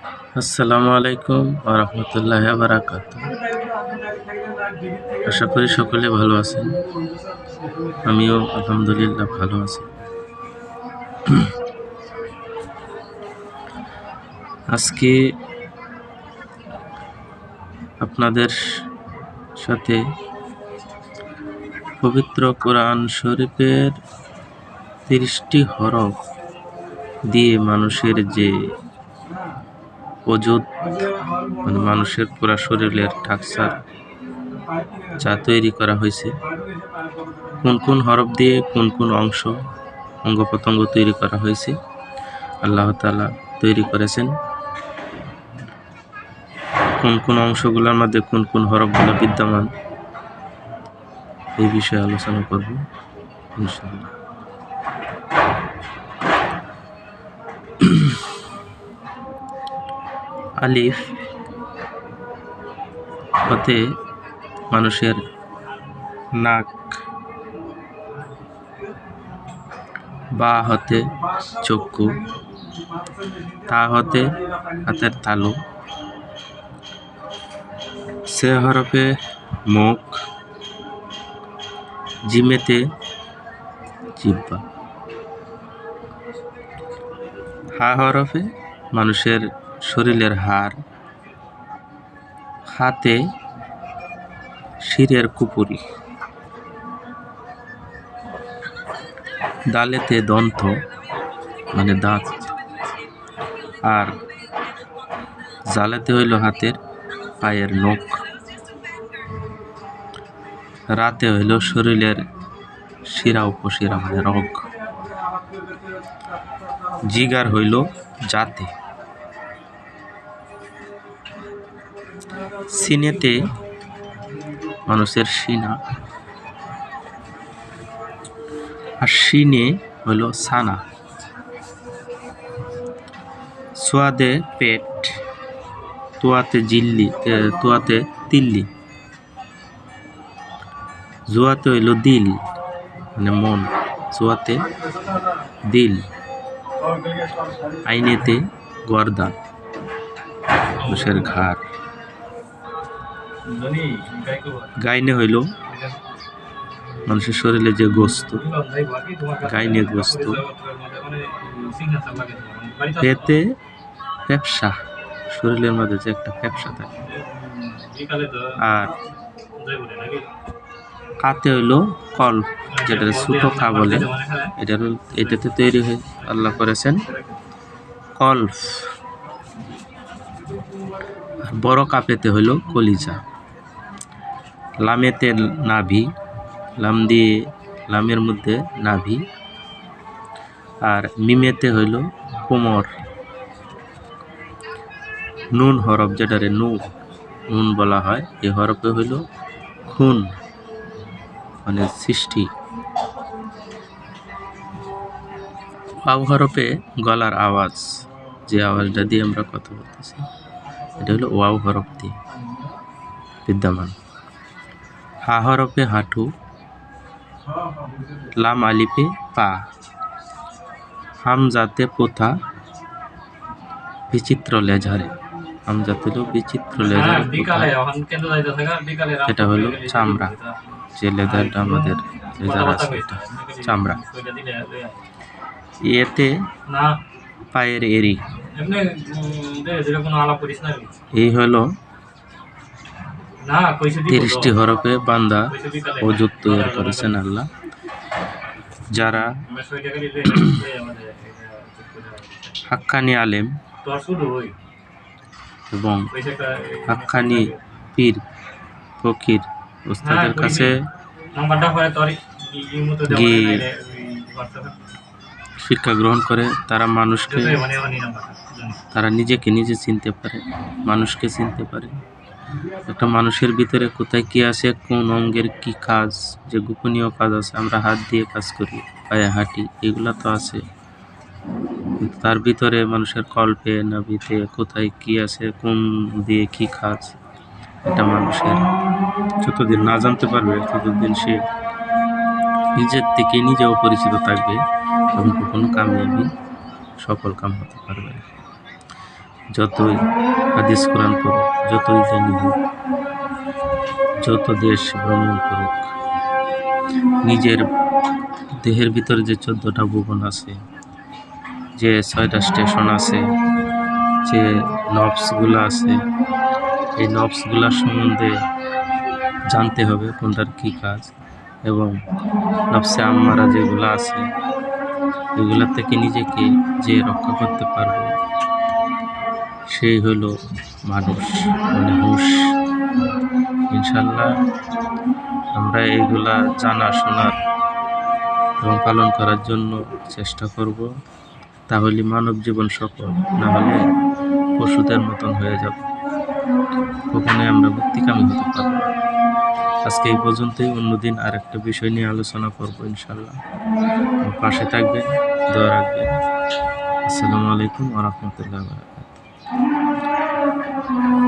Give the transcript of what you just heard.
আসসালামু আলাইকুম রহমতুল্লাহ বারাকাত আশা করি সকলে ভালো আছেন। আমিও আলহামদুলিল্লাহ ভালো আছি। আজকে আপনাদের সাথে পবিত্র কোরআন শরীফের তিরিশটি হরফ দিয়ে মানুষের যে অজুত মানে মানুষের পুরা শরীরের ঠাকসার যা তৈরি করা হয়েছে। কোন কোন হরফ দিয়ে কোন কোন অংশ অঙ্গ প্রত্যঙ্গ তৈরি করা হয়েছে, আল্লাহ তালা তৈরি করেছেন। কোন কোন অংশগুলোর মধ্যে কোন কোন হরফগুলো বিদ্যমান, এই বিষয়ে আলোচনা করব আলিফ হতে মানুষের নাক বা হতে চক্ষু, তা হতে হাতের তালু। সে হরফে মুখ, জিমেতে জিব্বা। হা হরফে মানুষের শরীরের হাড়, হাতে শিরের কুপুরি দালেতে দন্ত মানে দাঁত, আর জালেতে হইল হাতের পায়ের নখ, রাতে হইল শরীরের শিরা উপশিরা মানে রগ। জিগার হইল জাতে। সিনেতে মানুষের সিনা। আর সিনে হলো সানা। সোয়াদে পেট, তোয়াতে জিল্লি তোয়াতে তিল্লি। জোয়াতে হইল দিল মানে মন। জোয়াতে দিল। আইনেতে গর্দা, মানুষের ঘাড়। গাইনে হইল। মানুষের শরীরে যে গোস্ত, গাইনে গোস্ত। পেতে ব্যবসা শরীরের মধ্যে যে একটা ব্যবসা থাকে। আর কাতে হইল কল্প যেটা ছোটো কা বলে। এটার এটাতে তৈরি হয়ে আল্লাহ করেছেন কল্প আর বড় কাপেতে হইল কলিজা। লামেতে নাভি, লাম দিয়ে লামের মধ্যে নাভি। আর মিমেতে হইল কোমর। নুন হরফ যেটারে নু নুন বলা হয় এই হরফে হইল খুন মানে সৃষ্টি। ওয়াও হরফে গলার আওয়াজ, যে আওয়াজটা দিয়ে আমরা কথা বলতেছি, এটা হলো ওয়াও হরফ দিয়ে বিদ্যমান। হা হরফে হাঁটু লাম আলিপে পা হামজাতে পোথা বিচিত্র লেঝারে হামজাতে হলো বিচিত্র লেঝারে পোথা। এটা হলো চামড়া যে লেদারটা আমাদের লেজার আছে এটা চামড়া। এতে পায়ের এরি। এই হলো তিরিশটি হরফে বান্দা অজুত তৈরি করেছেন আল্লাহ। যারা হাক্কানি আলেম এবং হাক্কানি পীর ফকির ওস্তাদের কাছে মতো দেওয়া গিয়ে শিক্ষা গ্রহণ করে তারা মানুষকে মানে মানে তারা নিজেকে নিজে চিনতে পারে মানুষকে চিনতে পারে। একটা মানুষের ভিতরে কোথায় কি আছে, কোন অঙ্গের কি কাজ, যে গোপনীয় কাজ আছে, আমরা হাত দিয়ে কাজ করি, পায়ে হাঁটি, এগুলা তো আছে। তার ভিতরে মানুষের কল্পে, নাভিতে কোথায় কি আছে, কোন দিয়ে কি কাজ, এটা মানুষের যতদিন না জানতে পারবে, ততদিন সে নিজের থেকে নিজেও পরিচিত থাকবে, এবং কখনো কামিয়াবি সফল কাম হতে পারবে না। যতই হাদিস কোরআন পড়ুক, যতই জ্ঞানী হোক, যত দেশ ভ্রমণ করুক, নিজের দেহের ভিতরে যে চোদ্দটা ভুবন আছে, যে ছয়টা স্টেশন আছে, যে নবসগুলো আছে, এই নবসগুলোর সম্বন্ধে জানতে হবে কোনটার কী কাজ এবং নবসে আম্মারা যেগুলো আছে, এগুলা থেকে নিজেকে যে রক্ষা করতে পারবে সেই হলো মানুষ মানে হুঁশ। ইনশাল্লাহ আমরা এইগুলা জানা শোনার এবং পালন করার জন্য চেষ্টা করব। তাহলে মানব জীবন সফল, না হলে পশুদের মতন হয়ে যাব। কখনোই আমরা মুক্তিকামী হতে পারব। আজকে এই পর্যন্তই, অন্যদিন আর একটা বিষয় নিয়ে আলোচনা করব ইনশাল্লাহ। পাশে থাকবেন, দোয়া রাখবেন। আসসালামু আলাইকুম আ রহমতুল্লাহ Thank you.